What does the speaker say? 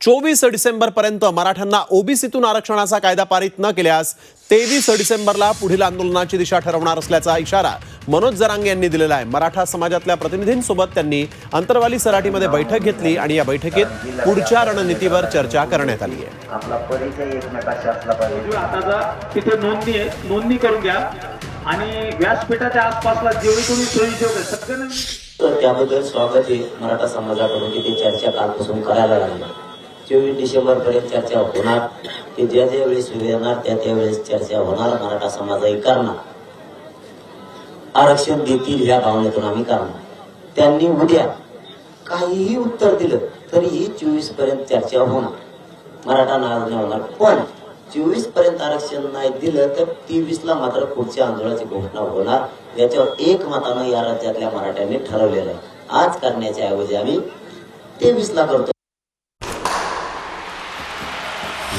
चोवीस डिसेंबर पर्यंत मराठ्यांना ओबीसीतून आरक्षणाचा कायदा पारित न केल्यास तेवीस डिसेंबरला पुढील आंदोलनाची दिशा ठरवणार असल्याचा इशारा मनोज जरांगे यांनी दिलेला आहे. मराठा समाजातल्या प्रतिनिधींसोबत त्यांनी अंतरवाली सराटीमध्ये बैठक घेतली आणि या बैठकीत पुढच्या रणनीतीवर चर्चा करण्यात आली आहे. आपला परिचय एकमेकाशी असला पाहिजे. आता तिथे नोंदणी आहे. नोंदणी करून घ्या. आणि व्यासपीठाच्या आसपासला जेवढी कोणी स्वयंसेवक आहे सगळ्यांना तर त्याबद्दल स्वागत आहे मराठा समाजाकडून की ते चर्चा कालपासून करायला लागली. चोवीस डिसेंबरपर्यंत चर्चा होणार. ते ज्या ज्या वेळेस वेळ येणार त्या त्यावेळेस चर्चा होणार. मराठा समाजही करणार. आरक्षण देतील ह्या भावनेतून आम्ही करणार. त्यांनी उद्या काहीही उत्तर दिलं तरीही चोवीसपर्यंत चर्चा होणार. मराठा नाराज नाही होणार. पण चोवीसपर्यंत आरक्षण नाही दिलं तर तेवीस ला मात्र पुढच्या आंदोलनाची घोषणा होणार. याच्यावर एक मतानं या राज्यातल्या मराठ्यांनी ठरवलेलं आहे. आज करण्याच्या ऐवजी आम्ही तेवीस ला करतो.